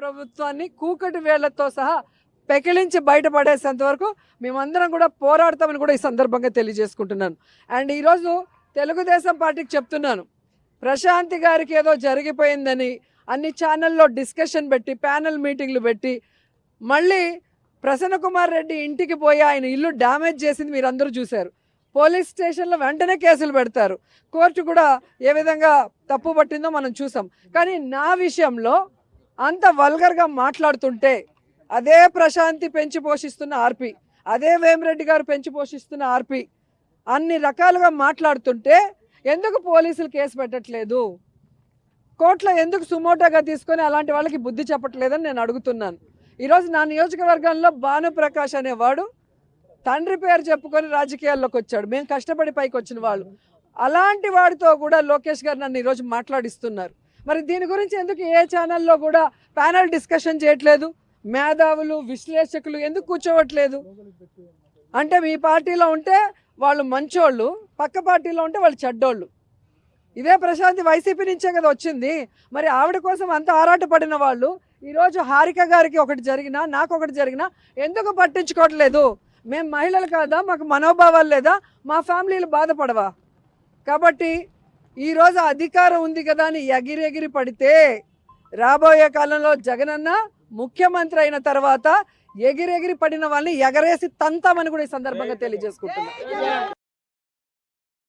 ప్రభుత్వాన్ని కూకటి వేళ్ళతో సహా పెకిలించి బయటపడేసేంత వరకు మేమందరం కూడా పోరాడతామని కూడా ఈ సందర్భంగా తెలియజేసుకుంటున్నాను. అండ్ ఈరోజు తెలుగుదేశం పార్టీకి చెప్తున్నాను. ప్రశాంతి గారికి ఏదో జరిగిపోయిందని అన్ని ఛానల్లో డిస్కషన్ పెట్టి ప్యానల్ మీటింగ్లు పెట్టి మళ్ళీ ప్రసన్న కుమార్ రెడ్డి ఇంటికి పోయి ఆయన ఇల్లు డ్యామేజ్ చేసింది మీరు అందరూ చూశారు. పోలీస్ స్టేషన్లో వెంటనే కేసులు పెడతారు. కోర్టు కూడా ఏ విధంగా తప్పు పట్టిందో మనం చూసాం. కానీ నా విషయంలో అంత వల్గర్గా మాట్లాడుతుంటే అదే ప్రశాంతి పెంచి పోషిస్తున్న ఆర్పి అదే వేమిరెడ్డి గారు పెంచి పోషిస్తున్న ఆర్పి అన్ని రకాలుగా మాట్లాడుతుంటే ఎందుకు పోలీసులు కేసు పెట్టట్లేదు? కోర్టులో ఎందుకు సుమోటోగా తీసుకొని అలాంటి వాళ్ళకి బుద్ధి చెప్పట్లేదని నేను అడుగుతున్నాను. ఈరోజు నా నియోజకవర్గంలో భానుప్రకాష్ అనేవాడు తండ్రి పేరు చెప్పుకొని రాజకీయాల్లోకి వచ్చాడు. మేము కష్టపడి పైకి వచ్చిన వాళ్ళు. అలాంటి వాడితో కూడా లోకేష్ గారు నన్ను ఈరోజు మాట్లాడిస్తున్నారు. మరి దీని గురించి ఎందుకు ఏ ఛానల్లో కూడా ప్యానల్ డిస్కషన్ చేయట్లేదు? మేధావులు విశ్లేషకులు ఎందుకు కూర్చోవట్లేదు? అంటే మీ పార్టీలో ఉంటే వాళ్ళు మంచోళ్ళు పక్క పార్టీలో ఉంటే వాళ్ళు చెడ్డోళ్ళు. ఇదే ప్రశాంతి వైసీపీ నుంచే కదా వచ్చింది. మరి ఆవిడ కోసం అంత ఆరాటపడిన వాళ్ళు ఈరోజు హారిక గారికి ఒకటి జరిగినా నాకు ఒకటి జరిగినా ఎందుకు పట్టించుకోవట్లేదు? మేము మహిళలు కాదా? మాకు మనోభావాలు లేదా? మా ఫ్యామిలీలు బాధపడవా? కాబట్టి ఈరోజు అధికారం ఉంది కదా అని ఎగిరి ఎగిరి పడితే రాబోయే కాలంలో జగనన్న ముఖ్యమంత్రి అయిన తర్వాత ఎగిరి ఎగిరి పడిన వాళ్ళని ఎగరేసి తంతామని కూడా ఈ సందర్భంగా తెలియజేసుకుంటున్నాను